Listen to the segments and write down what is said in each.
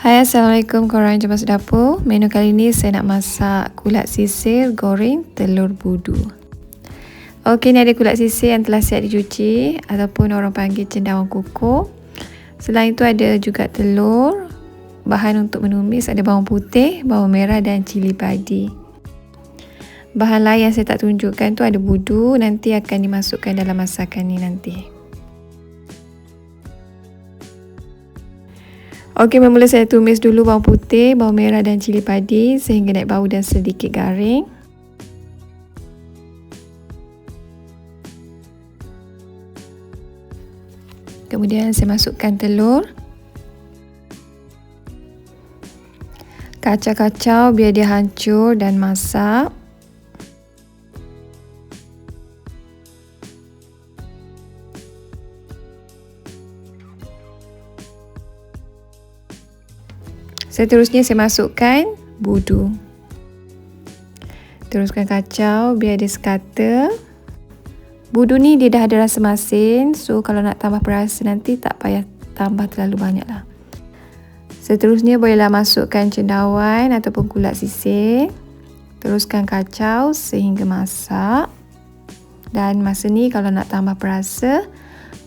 Hai Assalamualaikum. Korang jumpa dapur. Menu kali ni saya nak masak kulat sisir goreng telur budu. Okey ni ada kulat sisir yang telah siap dicuci Ataupun orang panggil cendawan kukuh. Selain itu ada juga telur Bahan untuk menumis ada bawang putih, bawang merah dan cili padi. Bahan lain yang saya tak tunjukkan tu ada budu Nanti akan dimasukkan dalam masakan ni nanti Okey, mula saya tumis dulu bawang putih, bawang merah dan cili padi sehingga naik bau dan sedikit garing. Kemudian saya masukkan telur. Kacau-kacau biar dia hancur dan masak. Seterusnya saya masukkan budu. Teruskan kacau biar dia sekata. Budu ni dia dah ada rasa masin. So kalau nak tambah perasa nanti tak payah tambah terlalu banyak lah. Seterusnya bolehlah masukkan cendawan ataupun kulat sisir. Teruskan kacau sehingga masak. Dan masa ni kalau nak tambah perasa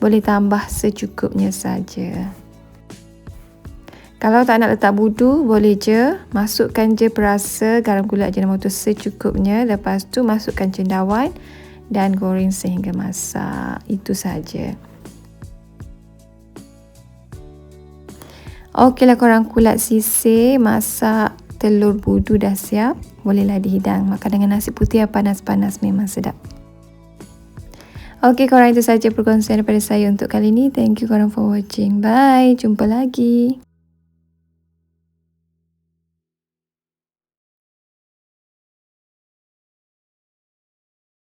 boleh tambah secukupnya saja. Kalau tak nak letak budu, boleh je masukkan je perasa garam gula tu secukupnya. Lepas tu masukkan cendawan dan goreng sehingga masak. Itu saja. Okeylah korang kulat sisir, masak telur budu dah siap. Bolehlah dihidang. Makan dengan nasi putih yang panas-panas memang sedap. Okey korang itu saja perkongsian daripada saya untuk kali ini. Thank you korang for watching. Bye. Jumpa lagi.